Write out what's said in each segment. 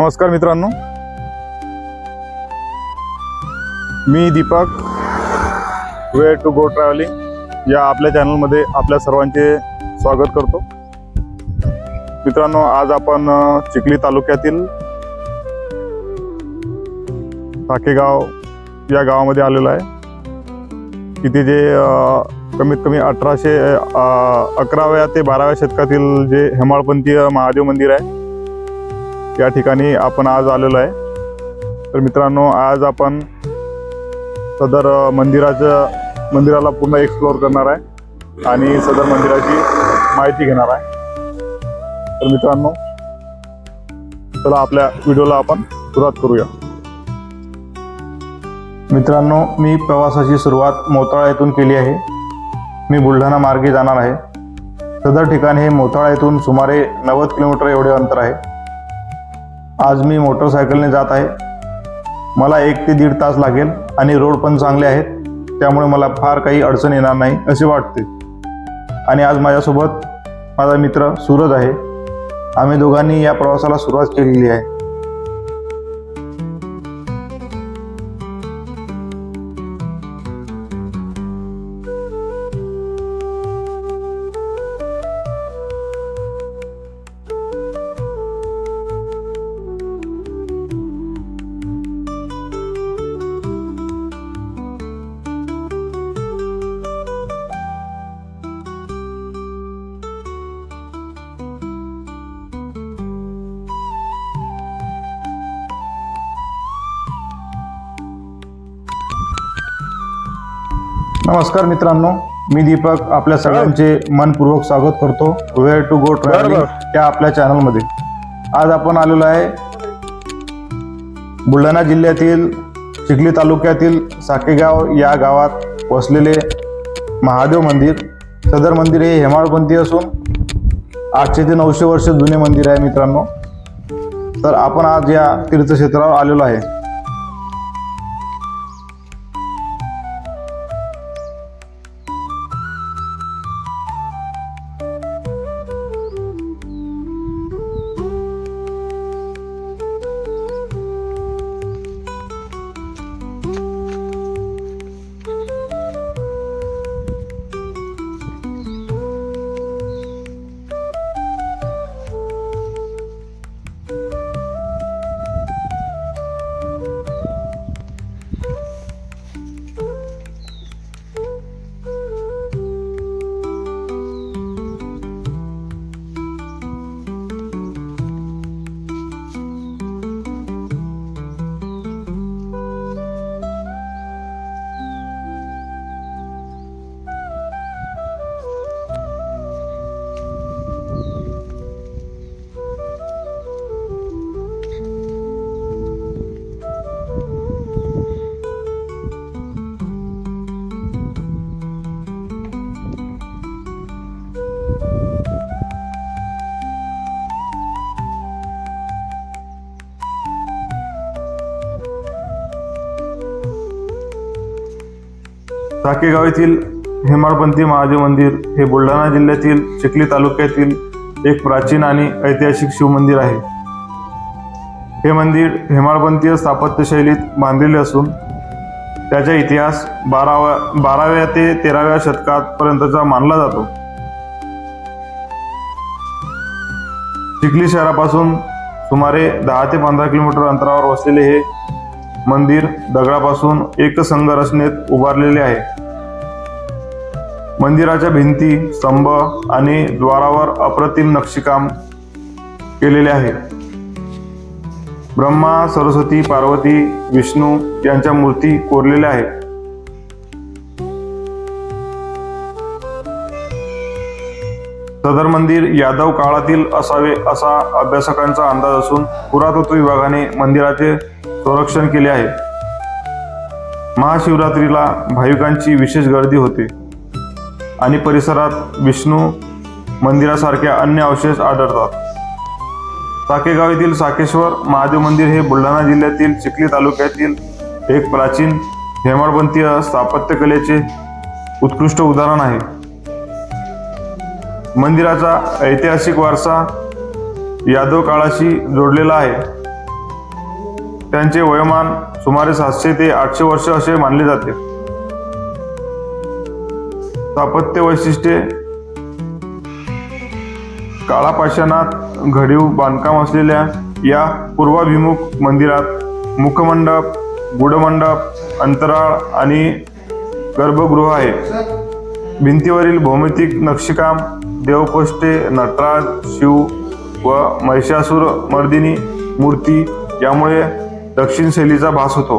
नमस्कार मित्रांनो. मी Deepak way to go travelling या आपल्या चॅनलमध्ये आपल्या सर्वांचे स्वागत करतो. मित्रांनो आज आपण चिखली तालुक्यातील साकेगाव या गावामध्ये आलेलो आहे. तिथे जे कमीत कमी अठराशे अकराव्या ते बाराव्या शतकातील जे हेमाळपंथीय महादेव मंदिर आहे या ठिकाणी आपण आज आलेलो आहे. तर मित्रांनो आज आपण सदर मंदिराचं मंदिराला पूर्ण एक्सप्लोअर करणार आहे आणि सदर मंदिराची माहिती घेणार आहे. तर मित्रांनो चला आपल्या व्हिडिओला आपण सुरुवात करूया. मित्रांनो मी प्रवासाची सुरुवात मोताळा येथून केली आहे. मी बुलढाणा मार्गे जाणार आहे. सदर ठिकाण हे मोताळा येथून सुमारे नव्वद किलोमीटर एवढे अंतर आहे. आज मी मोटरसायकलने जात आहे. मला एक ते दीड तास लागेल आणि रोड पण चांगले आहेत. त्यामुळे मला फार काही अडचण येणार नाही असे वाटते. आणि आज माझ्यासोबत माझा मित्र सूरज आहे. आम्ही दोघांनी या प्रवासाला सुरुवात केलेली आहे. नमस्कार मित्रांनो मी दीपक आपल्या सगळ्यांचे मनपूर्वक स्वागत करतो. वेअर टू गो ट्रॅव्हलिंग या आपल्या चॅनलमध्ये. आज आपण आलेलो आहे बुलढाणा जिल्ह्यातील चिखली तालुक्यातील साकेगाव या गावात वसलेले महादेव मंदिर. सदर मंदिर हे हेमाळपंथी असून आठशे ते नऊशे वर्ष जुने मंदिर आहे मित्रांनो. तर आपण आज या तीर्थक्षेत्रावर आलेलो आहे. साकेगाव येथील हेमाडपंथी महादेव मंदिर हे बुलढाणा जिल्ह्यातील चिखली तालुक्यातील एक प्राचीन आणि ऐतिहासिक शिवमंदिर आहे. हे मंदिर हेमाडपंथीय स्थापत्यशैलीत बांधलेले असून त्याचा इतिहास बाराव्या बाराव्या ते तेराव्या शतकापर्यंतचा मानला जातो. चिखली शहरापासून सुमारे दहा ते पंधरा किलोमीटर अंतरावर वसलेले हे मंदिर दगडापासून एकसंघ रचनेत उभारलेले आहे. मंदिराच्या भिंती स्तंभ आणि द्वारावर अप्रतिम नक्षीकाम केलेले आहे. ब्रह्मा सरस्वती पार्वती विष्णू यांच्या मूर्ती कोरलेल्या आहेत. सदर मंदिर यादव काळातील असावे असा अभ्यासकांचा अंदाज असून पुरातत्व विभागाने मंदिराचे संरक्षण केले आहे. महाशिवरात्रीला भाविकांची विशेष गर्दी होते. आणि परिसरात विष्णू मंदिरासारख्या अन्य अवशेष आढळतात. साकेगाव येथील साकेश्वर महादेव मंदिर हे बुलढाणा जिल्ह्यातील चिखली तालुक्यातील एक प्राचीन हेमाडपंथीय स्थापत्यकलेचे उत्कृष्ट उदाहरण आहे. मंदिराचा ऐतिहासिक वारसा यादव काळाशी जोडलेला आहे. त्यांचे वयोमान सुमारे सातशे ते आठशे वर्ष असे मानले जाते. स्थापत्य वैशिष्ट्ये. काळा पाषाणात घडीव बांधकाम असलेल्या या पूर्वाभिमुख मंदिरात मुखमंडप गुडमंडप अंतराळ आणि गर्भगृह आहे. भिंतीवरील भौमितिक नक्षीकाम देवकोष्टे नटराज शिव व महिषासूर मर्दिनी मूर्ती यामुळे दक्षिण शैलीचा भास होतो.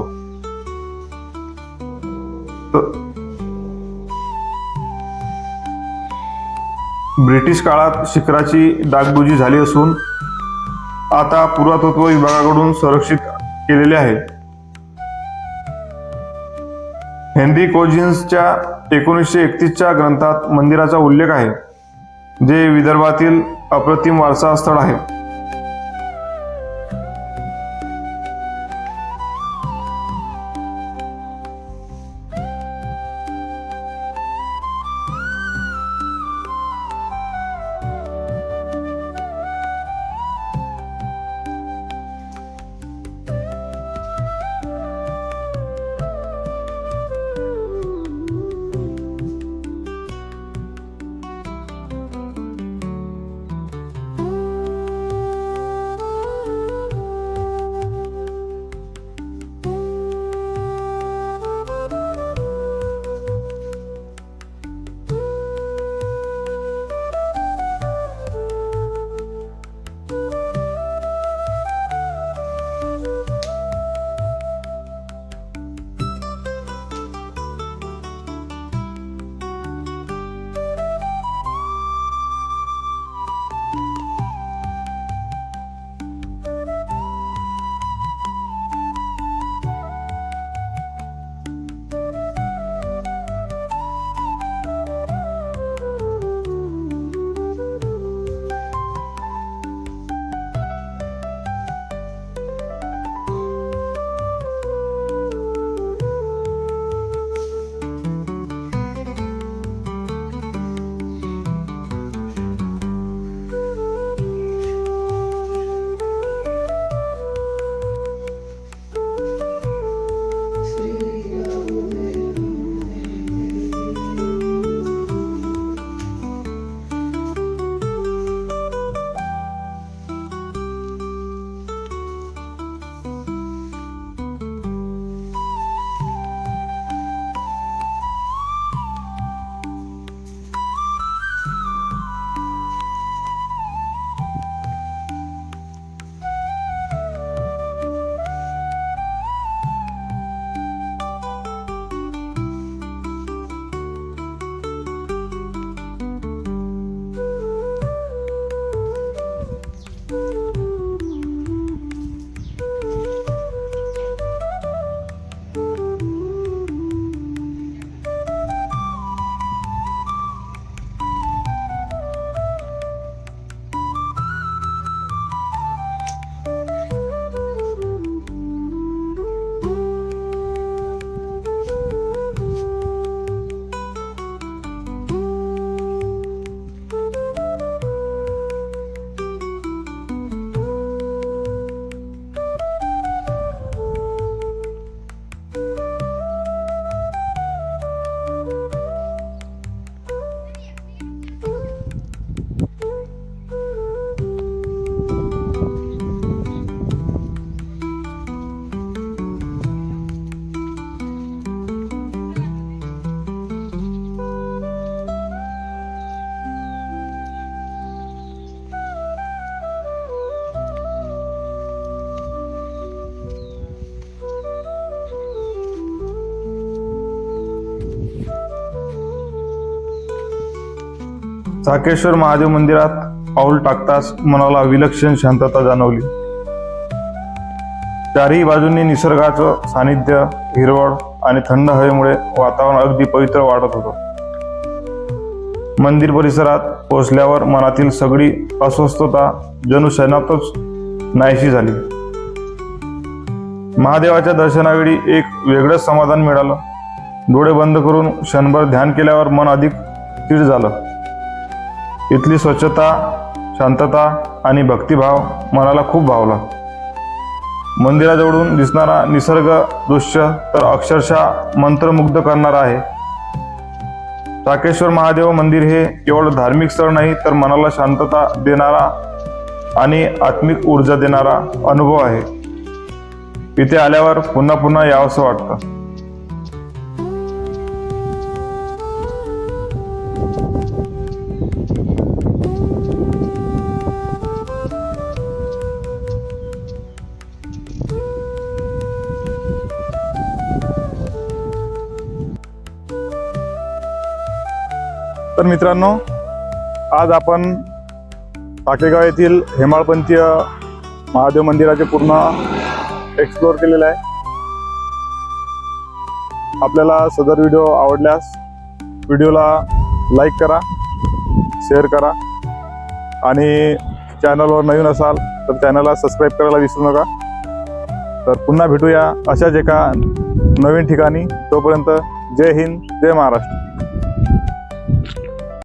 ब्रिटिश काळात शिखराची डागडुजी झाली असून आता पुरातत्व विभागाकडून संरक्षित केलेले आहे. हेनरी कोजिन्सच्या एकोणीसशे एकतीसच्या ग्रंथात मंदिराचा उल्लेख आहे जे विदर्भातील अप्रतिम वारसा स्थळ आहे. चाकेश्वर महादेव मंदिरात पाऊल टाकताच मनाला विलक्षण शांतता जाणवली. चारही बाजूंनी निसर्गाचं सानिध्य हिरवळ आणि थंड हवेमुळे वातावरण अगदी पवित्र वाटत होतं. मंदिर परिसरात पोहोचल्यावर मनातील सगळी अस्वस्थता जणू नाहीशी झाली. महादेवाच्या दर्शनावेळी एक वेगळंच समाधान मिळालं. डोळे बंद करून क्षणभर ध्यान केल्यावर मन अधिक स्थिर झालं. इथली स्वच्छता शांतता आणि भक्तिभाव मनाला खूप भावला. मंदिराजवळून दिसणारा निसर्ग दृश्य तर अक्षरशः मंत्रमुग्ध करणार आहे. टाकेश्वर महादेव मंदिर हे केवळ धार्मिक स्थळ नाही तर मनाला शांतता देणारा आणि आत्मिक ऊर्जा देणारा अनुभव आहे. इथे आल्यावर पुन्हा पुन्हा यावंसं वाटतं. तर मित्रांनो आज आपण टाकेगाव येथील हेमाळपंथीय महादेव मंदिराचे पूर्ण एक्सप्लोअर केलेलं आहे. आपल्याला सदर व्हिडिओ आवडल्यास व्हिडिओला लाईक करा शेअर करा आणि चॅनलवर नवीन असाल तर चॅनलला सबस्क्राईब करायला विसरू नका. तर पुन्हा भेटूया अशाच एका नवीन ठिकाणी. तोपर्यंत जय हिंद जय महाराष्ट्र.